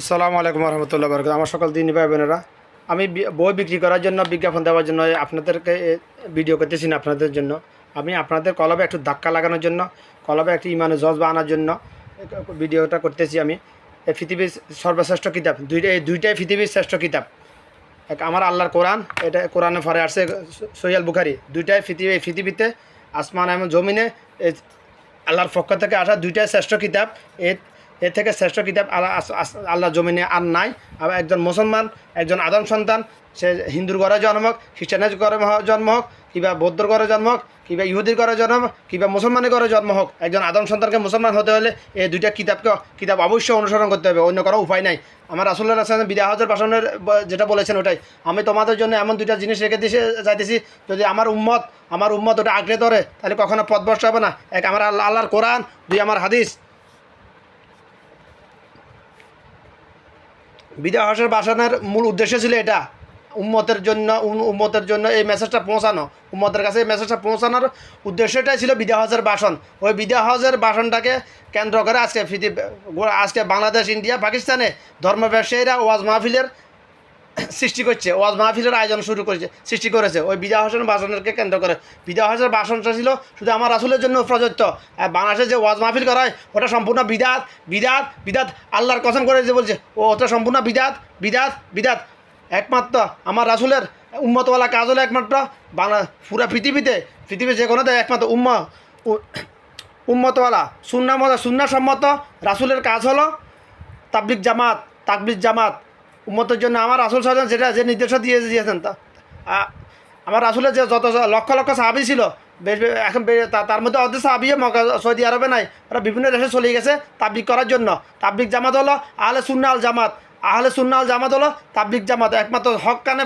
আসসালামু আলাইকুম রহমতুল্লাহ বরকাত। আমার সকল দিনী ভাই বোনেরা, আমি বই বিক্রি করার জন্য, বিজ্ঞাপন দেওয়ার জন্য, আপনাদেরকে ভিডিও করতেছি না আপনাদের জন্য। আমি আপনাদের কলবে একটু ধাক্কা লাগানোর জন্য কলবে একটু ইমানে জজবা আনার জন্য ভিডিওটা করতেছি আমি। এই পৃথিবীর সর্বশ্রেষ্ঠ কিতাব, দুইটা এই দুইটাই পৃথিবীর শ্রেষ্ঠ কিতাব। এক আমার আল্লাহর কোরআন, এটা কোরআনে ফরে আসছে সৈয়াল বুখারি। দুইটাই পৃথিবী এই পৃথিবীতে আসমান এবং জমিনে আল্লাহর পক্ষ থেকে আসা দুইটাই শ্রেষ্ঠ কিতাব। এর এর থেকে শ্রেষ্ঠ কিতাব আল্লাহ আল্লাহ জমিনে আর নাই। আবার একজন মুসলমান, একজন আদম সন্তান, সে হিন্দুর ঘরে জন্ম হোক, খ্রিস্টানের ঘরে জন্ম হোক, কিংবা বৌদ্ধর ঘরে জন্ম হোক, কিংবা ইহুদির ঘরে জন্ম হোক, কিংবা মুসলমানের ঘরে জন্ম হোক, একজন আদম সন্তানকে মুসলমান হতে হলে এই দুইটা কিতাবকে, কিতাব অবশ্যই অনুসরণ করতে হবে, অন্য কোনো উপায় নাই। আমার রাসুল্লাহ রাসলাম বিদায় হজর ব- যেটা বলেছেন ওটাই। আমি তোমাদের জন্য এমন দুইটা জিনিস রেখে দিয়েছি যাইতেছি যদি আমার উম্মত আমার উম্মত ওটা আঁকড়ে ধরে, তাহলে কখনো পথ বসতে হবে না। এক আমার আল্লাহ আল্লাহর কোরআন, দুই আমার হাদিস। বিদায় হাসের বাসনের মূল উদ্দেশ্য ছিল এটা। উম্মতের জন্য, উম- উম্মতের জন্য এই মেসেজটা পৌঁছানো। উম্মতের কাছে এই মেসেজটা পৌঁছানোর উদ্দেশ্যটাই ছিল বিদা হজের বাসন। ওই বিদা হজের বাসনটাকে কেন্দ্র করে আজকে আজকে বাংলাদেশ, ইন্ডিয়া, পাকিস্তানে ধর্ম ব্যবসায়ীরা ওয়াজ মাহফিলের সৃষ্টি করছে। ওয়াজ মাহফিলের আয়োজন শুরু করেছে, সৃষ্টি করেছে। ওই বিদায় হোসেন বাসনকে কেন্দ্র করে। বিদায় হোসেন বাসনটা ছিল শুধু আমার রাসুলের জন্য প্রযোজ্য। আর বাংলাদেশে যে ওয়াজ মাহফিল করা হয়, ওটা সম্পূর্ণ বিদাত বিদাত বিদাত। আল্লাহর কসম করে যে বলছে, ও ওটা সম্পূর্ণ বিদাত বিদাত বিদাত। একমাত্র আমার রাসুলের উম্মতওয়ালা কাজ হলো একমাত্র বাংলা, পুরা পৃথিবীতে, পৃথিবীর যে কোনো একমাত্র উম্ম উম্মতওয়ালা সুন্না সুন্না সম্মত রাসুলের কাজ হলো তাবলিক জামাত, তাকবির জামাত। উম্মতের জন্য আমার রাসুল সাহেব যেটা, যে নির্দেশ দিয়ে দিয়েছেন তা। আমার রাসুলের যে যত লক্ষ লক্ষ সাহাবি ছিল, বেশ এখন তার মধ্যে অর্ধেক সাহাবিও সৌদি আরবে নাই। ওরা বিভিন্ন দেশে চলে গেছে তাবলিক করার জন্য। তাবলিক জামাত হলো আহলে সুন্না আল জামাত। আহলে সুন্না আল জামাত হলো তাবলিক জামাত। একমাত্র হক কানে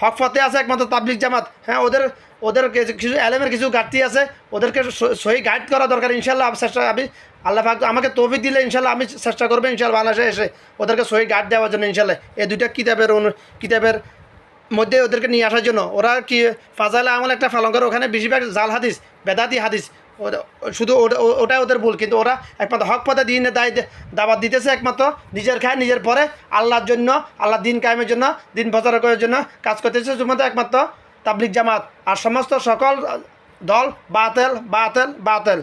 হক ফতে আছে একমাত্র তাবলিক জামাত। হ্যাঁ ওদের ওদের কিছু- এলেমের কিছু ঘাটতি আছে, ওদেরকে সহি গাইড করা দরকার ইনশাল্লাহ চেষ্টা, আমি আল্লাহ পাক আমাকে তৌফিক দিলে ইনশাল্লাহ আমি চেষ্টা করব ইনশাল্লাহ বাংলাদেশে এসে ওদেরকে সহি গাইড দেওয়ার জন্য ইনশাল্লাহ এই দুইটা কিতাবের কিতাবের মধ্যে ওদেরকে নিয়ে আসার জন্য, ওরা কি ফাজাইল আমল একটা ফালন করে, ওখানে বেশিরভাগ জাল হাদিস, বেদাতি হাদিস শুধু ওটাই ওদের ভুল, কিন্তু ওরা একমাত্র হক পথে দিন দায় দাবাত দিতেছে একমাত্র, নিজের খায়, নিজের পরে আল্লাহর জন্য আল্লাহ দিন কায়েমের জন্য, দিন প্রচার করার জন্য কাজ করতেছে, শুধুমাত্র একমাত্র তাবলিক জামাত। আর সমস্ত সকল দল বাতেল বাতেল বাতেল।